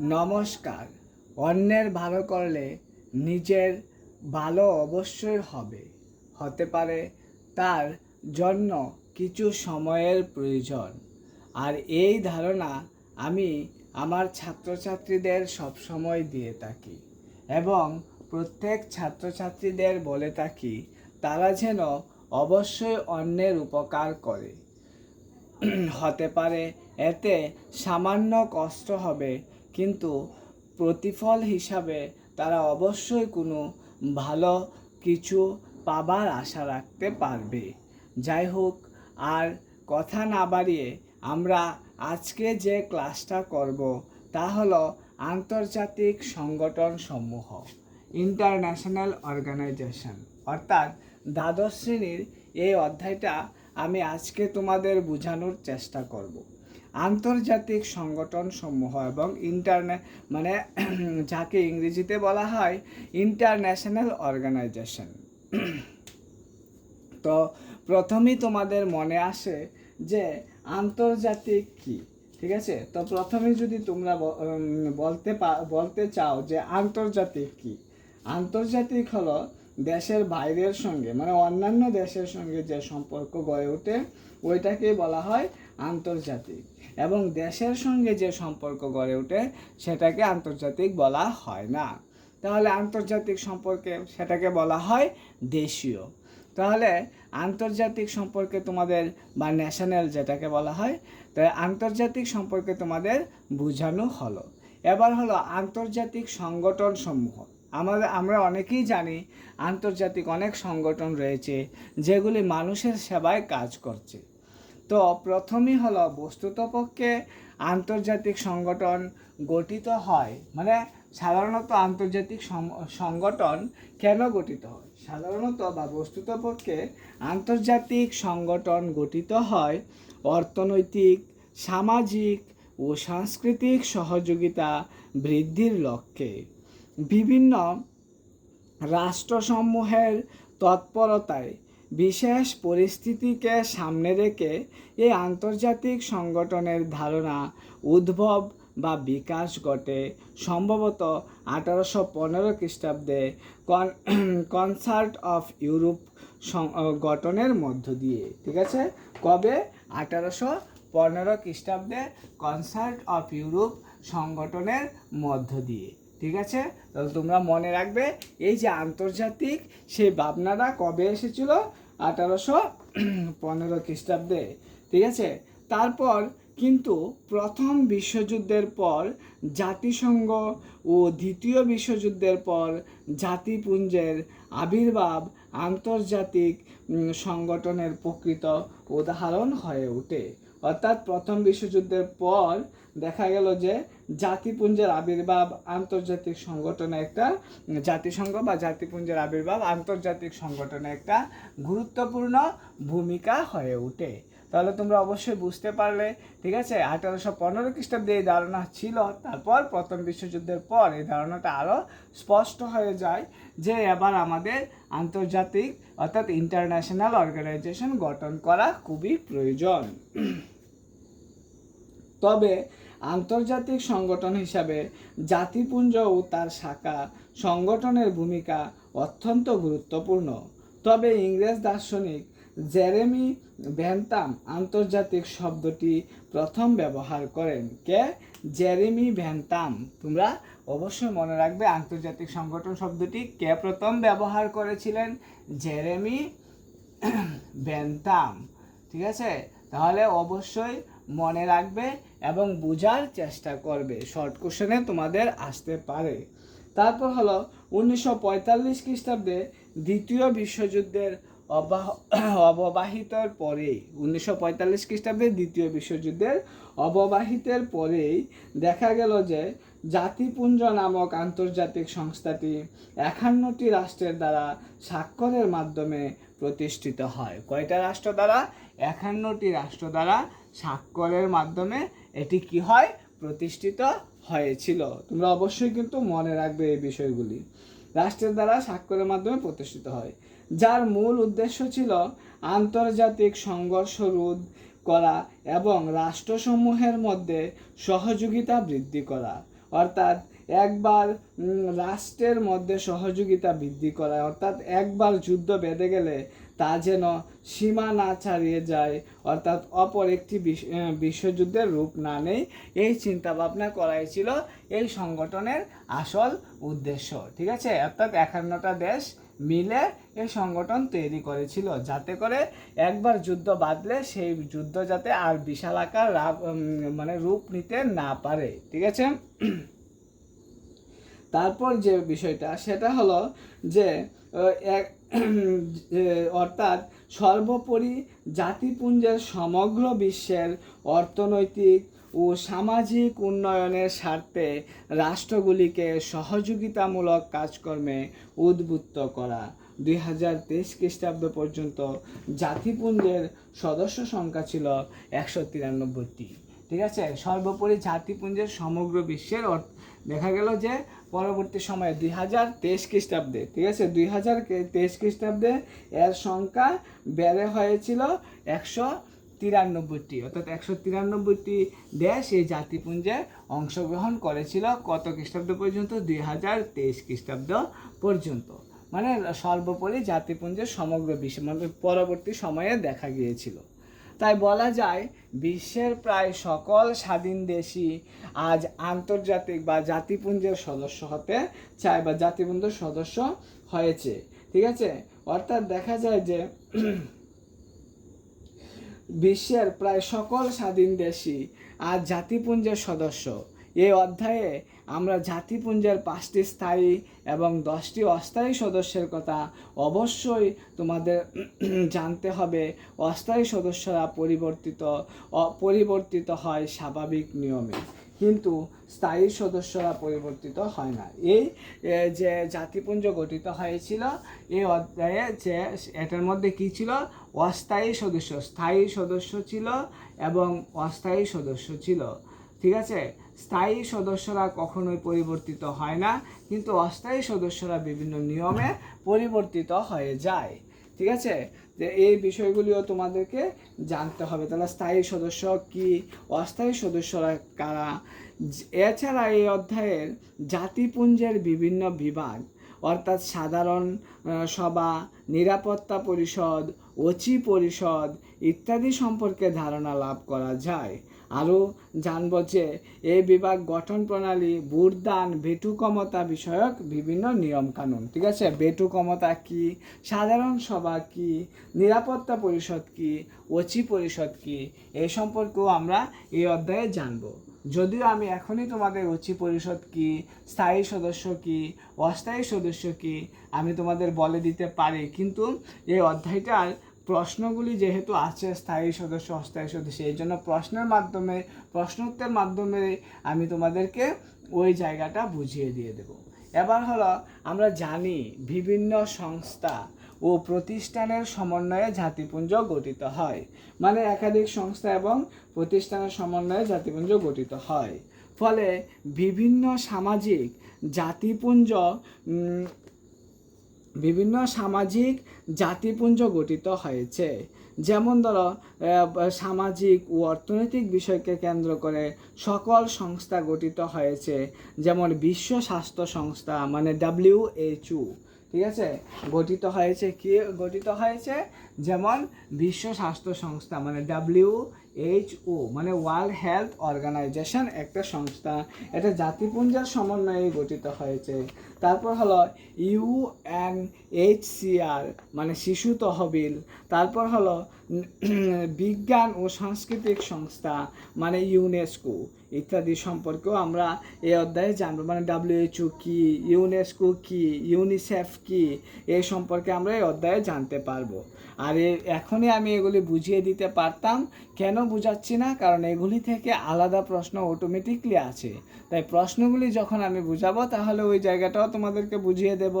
নমস্কার। অন্যের ভালো করলে নিজের ভালো অবশ্যই হবে। হতে পারে তার জন্য কিছু সময়ের প্রয়োজন। আর এই ধারণা আমি আমার ছাত্রছাত্রীদের সবসময় দিয়ে থাকি এবং প্রত্যেক ছাত্রছাত্রীদের বলে থাকি, তারা যেন অবশ্যই অন্যের উপকার করে। হতে পারে এতে সামান্য কষ্ট হবে কিন্তু প্রতিফল হিসাবে তারা অবশ্যই কোনো ভালো কিছু পাবার আশা রাখতে পারবে। যাই হোক আর কথা না বাড়িয়ে আমরা আজকে যে ক্লাসটা করব, তা হলো আন্তর্জাতিক সংগঠন সমূহ ইন্টারন্যাশনাল অর্গানাইজেশন। অর্থাৎ দ্বাদশ শ্রেণির এই অধ্যায়টা আমি আজকে তোমাদের বোঝানোর চেষ্টা করব। আন্তর্জাতিক সংগঠন সমূহ এবং ইন্টারনে মানে যাকে ইংরেজিতে বলা হয় ইন্টারন্যাশনাল অর্গানাইজেশন। তো প্রথমেই তোমাদের মনে আসে যে আন্তর্জাতিক কি? ঠিক আছে? তো প্রথমে যদি তোমরা বলতে বলতে চাও যে আন্তর্জাতিক কি? আন্তর্জাতিক হলো দেশের বাইরের সঙ্গে মানে অন্যান্য দেশের সঙ্গে যে সম্পর্ক গড়ে ওঠে, ওইটাকেই বলা হয় আন্তর্জাতিক। এবং দেশের সঙ্গে যে সম্পর্ক গড়ে ওঠে, সেটাকে আন্তর্জাতিক বলা হয় না। তাহলে আন্তর্জাতিক সম্পর্কে সেটাকে বলা হয় দেশীয়। তাহলে আন্তর্জাতিক সম্পর্কে তোমাদের বা ন্যাশনাল যেটাকে বলা হয়, তাই আন্তর্জাতিক সম্পর্কে তোমাদের বোঝানো হলো। এবার হলো আন্তর্জাতিক সংগঠন সমূহ আমাদের, আমরা অনেকেই জানি আন্তর্জাতিক অনেক সংগঠন রয়েছে, যেগুলি মানুষের সেবায় কাজ করছে। তো প্রথমই হলো বস্তুতপক্ষে আন্তর্জাতিক সংগঠন গঠিত হয়। মানে সাধারণত আন্তর্জাতিক সংগঠন কেন গঠিত হয়? সাধারণত বা বস্তুতপক্ষে আন্তর্জাতিক সংগঠন গঠিত হয় অর্থনৈতিক, সামাজিক ও সাংস্কৃতিক সহযোগিতা বৃদ্ধির লক্ষ্যে। বিভিন্ন রাষ্ট্রসমূহের তৎপরতায় বিশেষ পরিস্থিতিকে সামনে রেখে এই আন্তর্জাতিক সংগঠনের ধারণা উদ্ভব বা বিকাশ ঘটে। সম্ভবত আঠারোশো পনেরো খ্রিস্টাব্দে কন- কনসার্ট অফ ইউরোপ গঠনের মধ্য দিয়ে, ঠিক আছে? কবে? আঠারোশো পনেরো খ্রিস্টাব্দে কনসার্ট অফ ইউরোপ সংগঠনের মধ্য দিয়ে, ঠিক আছে? তাহলে তোমরা মনে রাখবে, এই যে আন্তর্জাতিক সেই ভাবনাটা কবে এসেছিল? আঠারোশো পনেরো খ্রিস্টাব্দে, ঠিক আছে? তারপর কিন্তু প্রথম বিশ্বযুদ্ধের পর জাতিসংঘ ও দ্বিতীয় বিশ্বযুদ্ধের পর জাতিপুঞ্জের আবির্ভাব আন্তর্জাতিক সংগঠনের প্রকৃত উদাহরণ হয়ে ওঠে। অর্থাৎ প্রথম বিশ্বযুদ্ধের পর দেখা গেল যে জাতিপুঞ্জের আবির্ভাব আন্তর্জাতিক সংগঠনে একটা জাতিসংঘ বা জাতিপুঞ্জের আবির্ভাব আন্তর্জাতিক সংগঠনে একটা গুরুত্বপূর্ণ ভূমিকা হয়ে ওঠে। তাহলে তোমরা অবশ্যই বুঝতে পারলে, ঠিক আছে? আঠারোশো পনেরো খ্রিস্টাব্দে এই ধারণা ছিল, তারপর প্রথম বিশ্বযুদ্ধের পর এই ধারণাটা আরও স্পষ্ট হয়ে যায় যে এবার আমাদের আন্তর্জাতিক অর্থাৎ ইন্টারন্যাশনাল অর্গানাইজেশন গঠন করা খুবই প্রয়োজন। তবে আন্তর্জাতিক সংগঠন হিসাবে জাতিপুঞ্জ ও তার শাখা সংগঠনের ভূমিকা অত্যন্ত গুরুত্বপূর্ণ। তবে ইংরেজ দার্শনিক জেরেমি ভ্যান্তাম আন্তর্জাতিক শব্দটি প্রথম ব্যবহার করেন। কে? Jeremy Bentham. তোমরা অবশ্যই মনে রাখবে আন্তর্জাতিক সংগঠন শব্দটি কে প্রথম ব্যবহার করেছিলেন? জেরেমি বেন্তাম ঠিক আছে? তাহলে অবশ্যই মনে রাখবে এবং বোঝার চেষ্টা করবে। শর্ট কোশ্চেনে তোমাদের আসতে পারে। তারপর হলো, উনিশশো পঁয়তাল্লিশ খ্রিস্টাব্দে দ্বিতীয় বিশ্বযুদ্ধের অববাহিতর পরেই, উনিশশো পঁয়তাল্লিশ খ্রিস্টাব্দে দ্বিতীয় বিশ্বযুদ্ধের অববাহিতের পরেই দেখা গেল যে জাতিপুঞ্জ নামক আন্তর্জাতিক সংস্থাটি একান্নটি রাষ্ট্রের দ্বারা স্বাক্ষরের মাধ্যমে প্রতিষ্ঠিত হয়। কয়টা রাষ্ট্র দ্বারা? একান্নটি রাষ্ট্র দ্বারা স্বাক্ষরের মাধ্যমে এটি কি হয়? প্রতিষ্ঠিত হয়েছিল। তোমরা অবশ্যই কিন্তু মনে রাখবে এই বিষয়গুলি। রাষ্ট্রের দ্বারা স্বাক্ষরের মাধ্যমে প্রতিষ্ঠিত হয়। যার মূল উদ্দেশ্য ছিল আন্তর্জাতিক সংঘর্ষ রোধ করা এবং রাষ্ট্রসমূহের মধ্যে সহযোগিতা বৃদ্ধি করা। অর্থাৎ একবার রাষ্ট্রের মধ্যে সহযোগিতা বৃদ্ধি করা। অর্থাৎ একবার যুদ্ধ বেঁধে গেলে তা যেন সীমা না ছাড়িয়ে যায়। অর্থাৎ অপর একটি বিশ- বিশ্বযুদ্ধের রূপ না নেই। এই চিন্তা ভাবনা করাই ছিল এই সংগঠনের আসল উদ্দেশ্য। ঠিক আছে? অর্থাৎ একান্নটা দেশ মিলে এই সংগঠন তৈরি করেছিল। যাতে করে একবার যুদ্ধ বাঁধলে সেই যুদ্ধ যাতে আর বিশাল আকার মানে রূপ নিতে না পারে। ঠিক আছে? তারপর যে বিষয়টা, সেটা হলো যে অর্থাৎ সর্বোপরি জাতিপুঞ্জের সমগ্র বিশ্বের অর্থনৈতিক ও সামাজিক উন্নয়নের স্বার্থে রাষ্ট্রগুলিকে সহযোগিতামূলক কাজকর্মে উদ্বুদ্ধ করা। দুই হাজার তেইশ খ্রিস্টাব্দ পর্যন্ত জাতিপুঞ্জের সদস্য সংখ্যা ছিল একশো তিরানব্বইটি। ঠিক আছে? সর্বোপরি জাতিপুঞ্জের সমগ্র বিশ্বের দেখা গেল যে পরবর্তী সময়ে দুই হাজার তেইশ খ্রিস্টাব্দে, ঠিক আছে? দুই হাজার তেইশ খ্রিস্টাব্দে এর সংখ্যা বেড়ে হয়েছিল একশো তিরানব্বইটি। অর্থাৎ একশো তিরানব্বইটি দেশ এই জাতিপুঞ্জে অংশগ্রহণ করেছিল কত খ্রিস্টাব্দ পর্যন্ত? দুই হাজার তেইশ খ্রিস্টাব্দ পর্যন্ত। মানে সর্বোপরি জাতিপুঞ্জের সমগ্র বিশ্ব মানে পরবর্তী সময়ে দেখা গিয়েছিল। তাই বলা যায় বিশ্বের প্রায় সকল স্বাধীন দেশই আজ আন্তর্জাতিক বা জাতিপুঞ্জের সদস্য হতে চায় বা জাতিপুঞ্জের সদস্য হয়েছে। ঠিক আছে? অর্থাৎ দেখা যায় যে বিশ্বের প্রায় সকল স্বাধীন দেশই আজ জাতিপুঞ্জের সদস্য। এই অধ্যায়ে আমরা জাতিপুঞ্জের পাঁচটি স্থায়ী এবং দশটি অস্থায়ী সদস্যের কথা অবশ্যই তোমাদের জানতে হবে। অস্থায়ী সদস্যরা পরিবর্তিত, অপরিবর্তিত হয় স্বাভাবিক নিয়মে। কিন্তু স্থায়ী সদস্যরা পরিবর্তিত হয় না। এই যে জাতিপুঞ্জ গঠিত হয়েছিল এই অধ্যায়ে যে এটার মধ্যে কি ছিল? অস্থায়ী সদস্য। স্থায়ী সদস্য ছিল এবং অস্থায়ী সদস্য ছিল। ঠিক আছে? স্থায়ী সদস্যরা কখনোই পরিবর্তিত হয় না, কিন্তু অস্থায়ী সদস্যরা বিভিন্ন নিয়মে পরিবর্তিত হয়ে যায়। ঠিক আছে? যে এই বিষয়গুলিও তোমাদেরকে জানতে হবে। তাহলে স্থায়ী সদস্য কি? অস্থায়ী সদস্যরা কারা? এছাড়া এই অধ্যায়ের জাতিপুঞ্জের বিভিন্ন বিভাগ, অর্থাৎ সাধারণ সভা, নিরাপত্তা পরিষদ অচি পরিষদ ইত্যাদি সম্পর্কে ধারণা লাভ করা যায়। আরও জানব যে এই বিভাগ গঠন প্রণালী, ভোটদান বেটু ক্ষমতা বিষয়ক বিভিন্ন নিয়মকানুন। ঠিক আছে? বেটু ক্ষমতা কি? সাধারণ সভা কি? নিরাপত্তা পরিষদ কি? ওচি পরিষদ কি? এই সম্পর্কেও আমরা এই অধ্যায়ে জানব। যদিও আমি এখনই তোমাদের ওচি পরিষদ কি, স্থায়ী সদস্য কি, অস্থায়ী সদস্য কি, আমি তোমাদের বলে দিতে পারি, কিন্তু এই অধ্যায়টার প্রশ্নগুলি যেহেতু আছে, স্থায়ী সদস্য, অস্থায়ী সদস্য এই জন্য প্রশ্নের মাধ্যমে, প্রশ্নোত্তর মাধ্যমে আমি তোমাদেরকে ওই জায়গাটা বুঝিয়ে দিয়ে দেব। এবার হলো, আমরা জানি বিভিন্ন সংস্থা ও প্রতিষ্ঠানের সমন্বয়ে জাতিপুঞ্জ গঠিত হয়। মানে একাধিক সংস্থা এবং প্রতিষ্ঠানের সমন্বয়ে জাতিপুঞ্জ গঠিত হয়। ফলে বিভিন্ন সামাজিক জাতিপুঞ্জ বিভিন্ন সামাজিক জাতিপুঞ্জ গঠিত হয়েছে। যেমন ধরো সামাজিক ও অর্থনৈতিক বিষয়কে কেন্দ্র করে সকল সংস্থা গঠিত হয়েছে। যেমন বিশ্ব স্বাস্থ্য সংস্থা মানে ডাব্লিউএইচও ঠিক আছে? গঠিত হয়েছে কি? গঠিত হয়েছে যেমন বিশ্ব স্বাস্থ্য সংস্থা মানে ডাব্লিউ এইচও মানে ওয়ার্ল্ড হেলথ অর্গানাইজেশন একটা সংস্থা। এটা জাতিপুঞ্জার সমন্বয়ে গঠিত হয়েছে। তারপর হলো ইউএনএইচসিআর মানে শিশু তহবিল। তারপর হলো বিজ্ঞান ও সাংস্কৃতিক সংস্থা মানে ইউনেস্কো ইত্যাদি সম্পর্কেও আমরা এই অধ্যায়ে জানব। মানে ডাব্লিউএইচও কি ইউনেস্কো কি ইউনিসেফ কি এই সম্পর্কে আমরা এই অধ্যায়ে জানতে পারব। আর এখনই আমি এগুলি বুঝিয়ে দিতে পারতাম। কেন বুঝাচ্ছি না, কারণ এগুলি থেকে আলাদা প্রশ্ন অটোমেটিকলি আছে। তাই প্রশ্নগুলি যখন আমি বুঝাবো, তাহলে ওই জায়গাটাও তোমাদেরকে বুঝিয়ে দেব।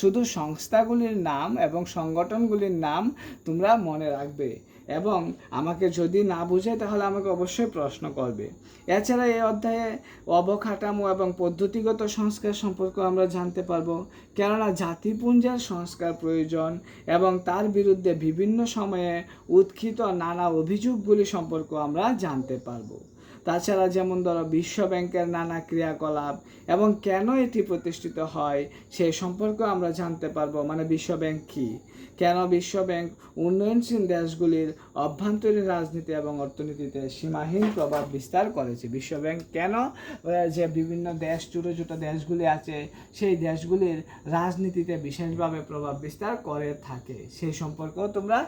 শুধু সংস্থাগুলির নাম এবং সংগঠনগুলির নাম তোমরা মনে রাখবে। এবং আমাকে যদি না বুঝে তাহলে আমাকে অবশ্যই প্রশ্ন করবে। এছাড়া এই অধ্যায়ে অবকাঠামো এবং পদ্ধতিগত সংস্কার সম্পর্কে আমরা জানতে পারব, কেননা জাতিপুঞ্জের সংস্কার প্রয়োজন এবং তার বিরুদ্ধে বিভিন্ন সময়ে উত্থিত নানা অভিযোগগুলি সম্পর্কে আমরা জানতে পারব। তাছাড়া যেমন ধরো বিশ্ব ব্যাংকের নানা ক্রিয়াকলাপ এবং কেন এটি প্রতিষ্ঠিত হয় সেই সম্পর্কেও আমরা জানতে পারব মানে বিশ্ব ব্যাংক কী? কেন বিশ্ব ব্যাংক উন্নয়নশীল দেশগুলির অভ্যন্তরীণ রাজনীতি এবং অর্থনীতিতে সীমাহীন প্রভাব বিস্তার করেছে? বিশ্ব ব্যাংক কেন যে বিভিন্ন দেশ, ছোটো ছোটো দেশগুলি আছে, সেই দেশগুলির রাজনীতিতে বিশেষভাবে প্রভাব বিস্তার করে থাকে? সেই সম্পর্কেও তোমরা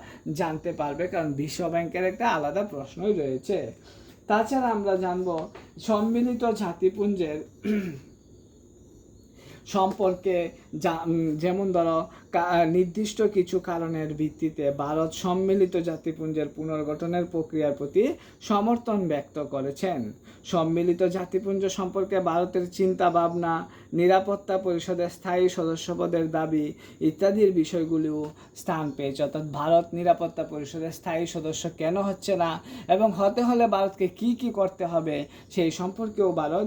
জানতে পারবে, কারণ বিশ্ব ব্যাংকের একটা আলাদা প্রশ্নই রয়েছে। তাছাড়া আমরা জানব, সম্মিলিত জাতিপুঞ্জের সম্পর্কে যেমন ধরো নির্দিষ্ট কিছু কারণের ভিত্তিতে ভারত সম্মিলিত জাতিপুঞ্জের পুনর্গঠনের প্রক্রিয়ার প্রতি সমর্থন ব্যক্ত করেছেন। সম্মিলিত জাতিপুঞ্জ সম্পর্কে ভারতের চিন্তা ভাবনা নিরাপত্তা পরিষদের স্থায়ী সদস্যপদের দাবি ইত্যাদির বিষয়গুলিও স্থান পেয়েছে। অর্থাৎ ভারত নিরাপত্তা পরিষদের স্থায়ী সদস্য কেন হচ্ছে না এবং হতে হলে ভারতকে কি কি করতে হবে সেই সম্পর্কেও ভারত,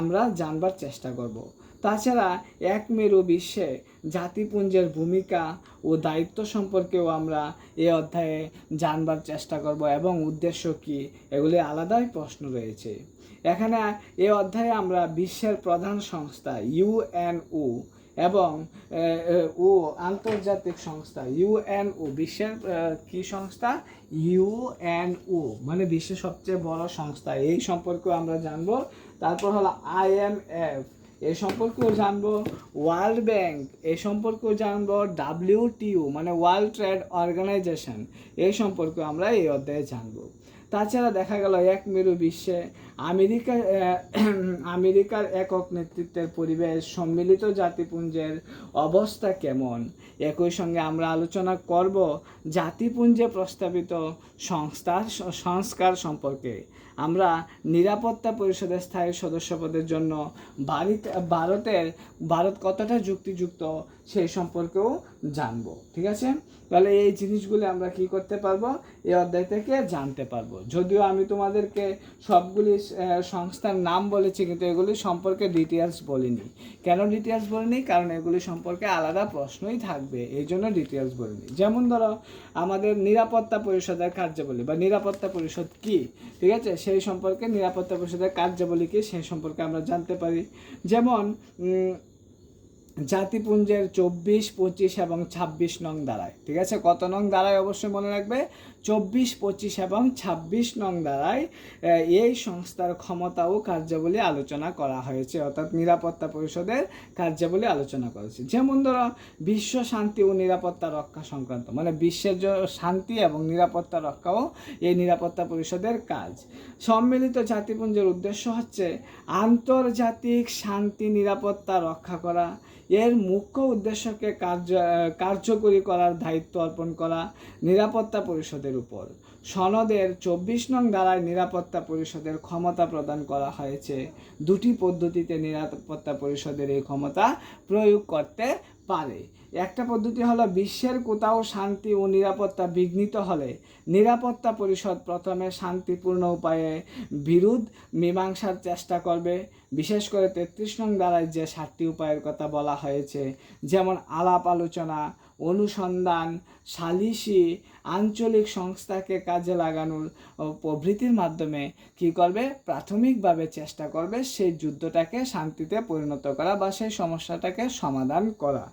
আমরা জানবার চেষ্টা করব। তাছাড়া এক মেরু বিশ্বে জাতিপুঞ্জের ভূমিকা ও দায়িত্ব সম্পর্কেও আমরা এ অধ্যায়ে জানবার চেষ্টা করব এবং উদ্দেশ্য কি? এগুলি আলাদাই প্রশ্ন রয়েছে। এখানে এ অধ্যায়ে আমরা বিশ্বের প্রধান সংস্থা ইউএনও এবং ও আন্তর্জাতিক সংস্থা ইউএনও বিশ্বের কি সংস্থা? ইউএনও মানে বিশ্বের সবচেয়ে বড় সংস্থা। এই সম্পর্কেও আমরা জানব। তারপর হলো আইএমএফ এ সম্পর্কেও জানব ওয়ার্ল্ড ব্যাংক, এ সম্পর্কেও জানব ডাব্লিউটিউ মানে ওয়ার্ল্ড ট্রেড অর্গানাইজেশন, এ সম্পর্কে আমরা এই অধ্যায়ে জানব। তাছাড়া দেখা গেল এক মেরু বিশ্বে আমেরিকা আমেরিকার একক নেতৃত্বের পরিবেশ, সম্মিলিত জাতিপুঞ্জের অবস্থা কেমন? একই সঙ্গে আমরা আলোচনা করব জাতিপুঞ্জে প্রস্তাবিত সংস্থার, সংস্কার সম্পর্কে। আমরা নিরাপত্তা পরিষদের স্থায়ী সদস্যপদের জন্য ভারত ভারতের, ভারত কতটা যুক্তিযুক্ত সেই সম্পর্কেও জানব, ঠিক আছে? তাহলে এই জিনিসগুলো আমরা কি করতে পারব? এই অধ্যায় থেকে জানতে পারব। যদিও আমি তোমাদেরকে সবগুলি সংস্থার নাম বলেছি, কিন্তু এগুলি সম্পর্কে ডিটেলস বলিনি। কেন ডিটেলস বলিনি? কারণ এগুলি সম্পর্কে আলাদা প্রশ্নই থাকবে। এই জন্য ডিটেলস বলিনি। যেমন ধরো, আমাদের নিরাপত্তা পরিষদের কার্যাবলী বা নিরাপত্তা পরিষদ কি? ঠিক আছে? সেই সম্পর্কে নিরাপত্তা পরিষদের কার্যাবলী কি? সেই সম্পর্কে আমরা জানতে পারি। যেমন জাতিপুঞ্জের চব্বিশ, পঁচিশ এবং ছাব্বিশ নং দাঁড়ায়। ঠিক আছে? কত নং দাঁড়ায় অবশ্যই মনে রাখবে? চব্বিশ, পঁচিশ এবং ছাব্বিশ নং দ্বারায় এই সংস্থার ক্ষমতা ও কার্যাবলী আলোচনা করা হয়েছে, অর্থাৎ নিরাপত্তা পরিষদের কার্যাবলী আলোচনা করেছে যেমন ধরো, বিশ্ব শান্তি ও নিরাপত্তা রক্ষা সংক্রান্ত মানে বিশ্বের শান্তি এবং নিরাপত্তা রক্ষাও এই নিরাপত্তা পরিষদের কাজ। সম্মিলিত জাতিপুঞ্জের উদ্দেশ্য হচ্ছে আন্তর্জাতিক শান্তি, নিরাপত্তা রক্ষা করা। এর মুখ্য উদ্দেশ্যকে কার্য, কার্যকরী করার দায়িত্ব অর্পণ করা, নিরাপত্তা পরিষদের উপর। সনদের চব্বিশ নং দ্বারায় নিরাপত্তা পরিষদের ক্ষমতা প্রদান করা হয়েছে। দুটি পদ্ধতিতে নিরাপত্তা পরিষদের এই ক্ষমতা প্রয়োগ করতে পারে। একটা পদ্ধতি হলো বিশ্বের কোথাও শান্তি ও নিরাপত্তা বিঘ্নিত হলে নিরাপত্তা পরিষদ প্রথমে শান্তিপূর্ণ উপায়ে বিরোধ, মীমাংসার চেষ্টা করবে। বিশেষ করে তেত্রিশ নং দ্বারায় যে সাতটি উপায়ের কথা বলা হয়েছে, যেমন আলাপ আলোচনা অনুসন্ধান সালিসি আঞ্চলিক সংস্থাকে কাজে লাগানোর প্রভৃতির মাধ্যমে কি করবে? প্রাথমিকভাবে চেষ্টা করবে সেই যুদ্ধটাকে শান্তিতে পরিণত করা বা সেই সমস্যাটাকে সমাধান করা।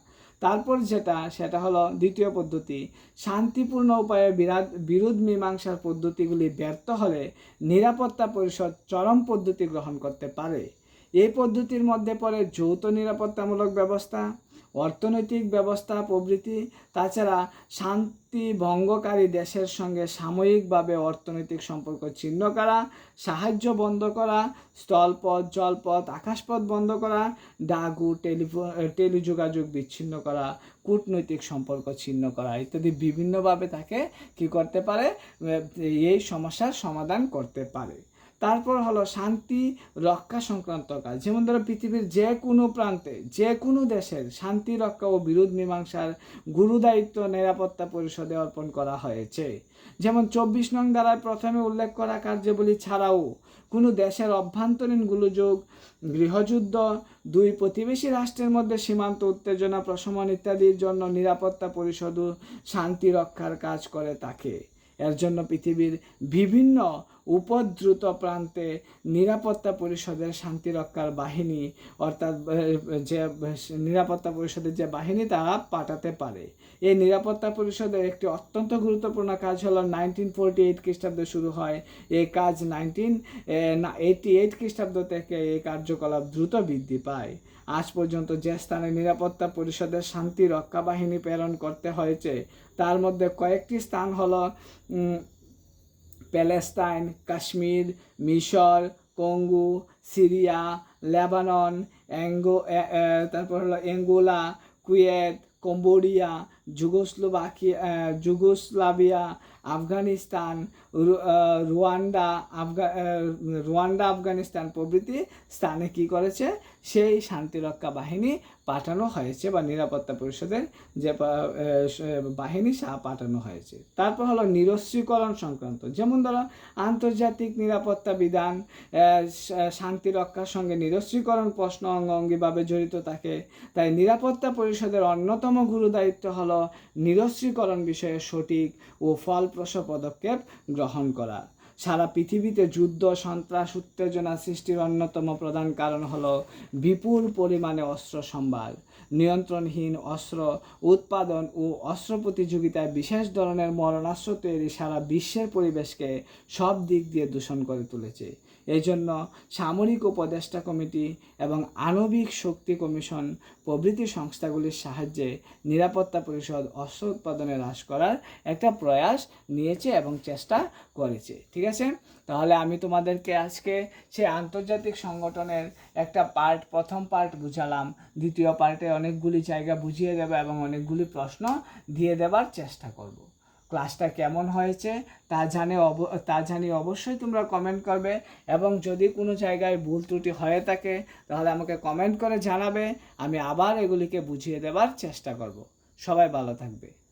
তারপর যেটা, সেটা হলো দ্বিতীয় পদ্ধতি। শান্তিপূর্ণ উপায়ে বিরাট, বিরোধ মীমাংসার পদ্ধতিগুলি ব্যর্থ হলে নিরাপত্তা পরিষদ চরম পদ্ধতি গ্রহণ করতে পারে। এই পদ্ধতির মধ্যে পড়ে যৌথ নিরাপত্তামূলক ব্যবস্থা। অর্থনৈতিক ব্যবস্থা, প্রভৃতি। তাছাড়া শান্তি ভঙ্গকারী দেশের সঙ্গে সাময়িকভাবে অর্থনৈতিক সম্পর্ক ছিন্ন করা, সাহায্য বন্ধ করা, স্থলপথ, জলপথ, আকাশপথ বন্ধ করা, ডাকু টেলিফোন টেলিযোগাযোগ বিচ্ছিন্ন করা, কূটনৈতিক সম্পর্ক ছিন্ন করা ইত্যাদি বিভিন্নভাবে তাকে কি করতে পারে? এই সমস্যার সমাধান করতে পারে। তারপর হলো শান্তি রক্ষা সংক্রান্ত কাজ। যেমন ধরো পৃথিবীর যে কোনো প্রান্তে, যে কোনো দেশের শান্তি, রক্ষা ও বিরোধ মীমাংসার গুরুদায়িত্ব নিরাপত্তা পরিষদে অর্পণ করা হয়েছে। যেমন চব্বিশ নং দ্বারায় প্রথমে উল্লেখ করা কার্যাবলী ছাড়াও কোনো দেশের অভ্যন্তরীণ গোলযোগ, গৃহযুদ্ধ, দুই প্রতিবেশী রাষ্ট্রের মধ্যে সীমান্ত উত্তেজনা, প্রশমন ইত্যাদির জন্য নিরাপত্তা পরিষদও শান্তি রক্ষার কাজ করে থাকে। এর জন্য পৃথিবীর বিভিন্ন উপদ্রুত প্রান্তে নিরাপত্তা পরিষদের শান্তিরক্ষার বাহিনী, অর্থাৎ যে, নিরাপত্তা পরিষদের যে বাহিনী তারা পাঠাতে পারে। এই নিরাপত্তা পরিষদের একটি অত্যন্ত গুরুত্বপূর্ণ কাজ হলো নাইনটিন ফোরটি এইট খ্রিস্টাব্দে শুরু হয়। এই কাজ নাইনটিন এইটি এইট খ্রিস্টাব্দ থেকে এই কার্যকলাপ দ্রুত বৃদ্ধি পায়। আজ পর্যন্ত যে স্থানে নিরাপত্তা পরিষদের শান্তি রক্ষা বাহিনী প্রেরণ করতে হয়েছে, তার মধ্যে কয়েকটি স্থান হলো প্যালেস্তাইন কাশ্মীর মিশর কঙ্গু সিরিয়া লেবানন অ্যাঙ্গো তারপর হলো অ্যাঙ্গোলা কুয়েত কম্বোডিয়া যুগোস্লোভাকিয়া যুগোস্লাভিয়া আফগানিস্তান রুয়ান্ডা আফগা রুয়ান্ডা আফগানিস্তান প্রভৃতি স্থানে কি করেছে? সেই শান্তিরক্ষা বাহিনী পাঠানো হয়েছে বা নিরাপত্তা পরিষদের যে বাহিনী সা পাঠানো হয়েছে। তারপর হলো নিরস্ত্রীকরণ সংক্রান্ত। যেমন ধরো আন্তর্জাতিক নিরাপত্তা বিধান আহ, শা- শান্তি রক্ষার সঙ্গে নিরস্ত্রীকরণ প্রশ্ন অঙ্গভঙ্গিভাবে জড়িত থাকে। তাই নিরাপত্তা পরিষদের অন্যতম গুরু দায়িত্ব হলো নিরস্ত্রীকরণ বিষয়ে সঠিক ও ফলপ্রসূ পদক্ষেপ গ্রহণ করা সারা পৃথিবীতে যুদ্ধ, সন্ত্রাস, উত্তেজনা সৃষ্টির অন্যতম প্রধান কারণ হল বিপুল পরিমাণে অস্ত্র সম্ভার। নিয়ন্ত্রণহীন অস্ত্র উৎপাদন ও অস্ত্র প্রতিযোগিতায় বিশেষ ধরনের মরণাস্ত্র তৈরি সারা বিশ্বের পরিবেশকে সব দিক দিয়ে দূষণ করে তুলেছে। এই জন্য সামরিক উপদেষ্টা কমিটি এবং আণবিক শক্তি কমিশন প্রভৃতি সংস্থাগুলির সাহায্যে নিরাপত্তা পরিষদ অস্ত্র উৎপাদনে হ্রাস করার একটা প্রয়াস নিয়েছে এবং চেষ্টা করেছে। ঠিক আছে? তাহলে আমি তোমাদেরকে আজকে সে আন্তর্জাতিক সংগঠনের একটা পার্ট প্রথম পার্ট বুঝালাম। দ্বিতীয় পার্টে অনেকগুলি জায়গা বুঝিয়ে দেবো এবং অনেকগুলি প্রশ্ন দিয়ে দেবার চেষ্টা করব। ক্লাসটা কেমন হয়েছে, তা জানে অব, তা জানি অবশ্যই তোমরা কমেন্ট করবে এবং যদি কোনো জায়গায় ভুল ত্রুটি হয়ে থাকে, তাহলে আমাকে কমেন্ট করে জানাবে, আমি আবার এগুলিকে বুঝিয়ে দেবার চেষ্টা করব। সবাই ভালো থাকবে।